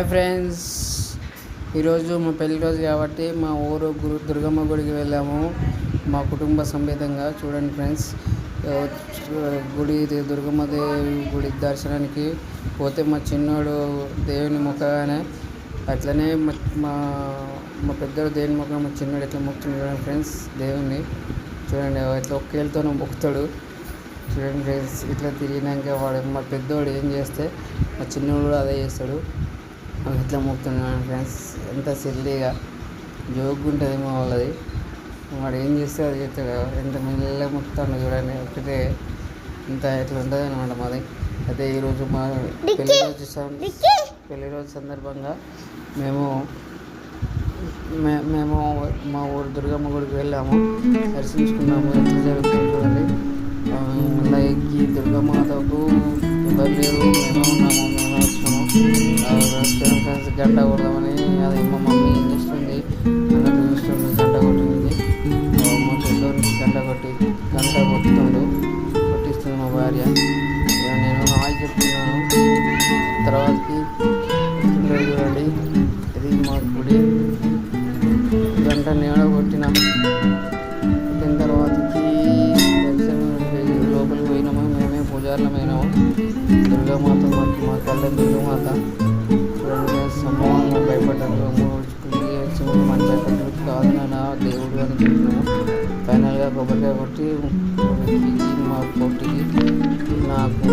Hi friends ఈరోజు మా పెళ్ళి రోజు కాబట్టి మా ఊరు గురు దుర్గమ్మ గుడికి వెళ్ళాము. మా కుటుంబ సమేతంగా చూడండి ఫ్రెండ్స్ గుడి దుర్గమ్మ దేవి గుడి దర్శనానికి పోతే మా చిన్నోడు దేవుని ముఖగానే అట్లనే మా మా మా పెద్దోడు దేవుని ముఖం మా చిన్నోడు ఎట్లా మొక్కుతుంది చూడండి ఫ్రెండ్స్ దేవుని చూడండి ఇట్లా ఒక్కేళ్ళతోనే మొక్కుతాడు. చూడండి ఫ్రెండ్స్ ఇట్లా తిరిగినాక వాడు మా పెద్దోడు ఏం చేస్తే మా చిన్నోడు కూడా అదే చేస్తాడు. ఇట్లా మొక్కుతున్నాను ఫ్రెండ్స్ ఎంత సిల్లీగా జోక్గా ఉంటుంది మా వాళ్ళది. వాడు ఏం చేస్తే అది చేస్తాడు. ఎంత మెల్లగా మొక్కుతాడు చూడండి. ఒకటే ఇంత ఇట్లా ఉంటుంది అనమాట మాది. అయితే ఈరోజు మా పెళ్ళి రోజు పెళ్ళి రోజు సందర్భంగా మేము మేము మా ఊరు దుర్గమ్మ గుడికి వెళ్ళాము. దర్శించుకున్నాము. ఎట్లా జరుగుతుంది చూడండి. మళ్ళీ ఈ దుర్గమాతకు ఎవరు లేరు మేమే ఉన్నాము. గంట కొడదామని అది మా మమ్మీ ఏం చేస్తుంది? అన్నట్టు చూస్తుంది గంట కొట్టింది. మా పెద్దోడికి గంట కొట్టి గంట కొట్టుతుండు కొట్టిస్తుంది మా భార్య. ఇక నేను హాయ్ చెప్తున్నాను. తర్వాతకి చూడండి. ఇది మా గుడి. గంట నేను కొట్టిన. కొట్టిన తర్వాతకి లోపలికి పోయినాము. మేమే పూజారులం అయినాము. దుర్గామాత మాకు మా కళ్ళ దుర్గామాత. భయపడ్డారు కాదు నా దేవుడు అని చెప్పినాము ఫైనల్గా కొబ్బరికాయ కొట్టి మా కొట్టికి నాకు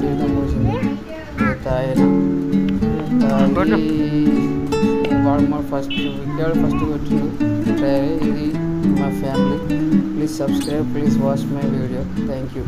తీర్థం పోసింది. తాగిన తాగి వాడు మా ఫస్ట్ విద్యాడు ఫస్ట్ వచ్చిండు డ్రైవర్ ఇది మా family. Please subscribe please watch my video thank you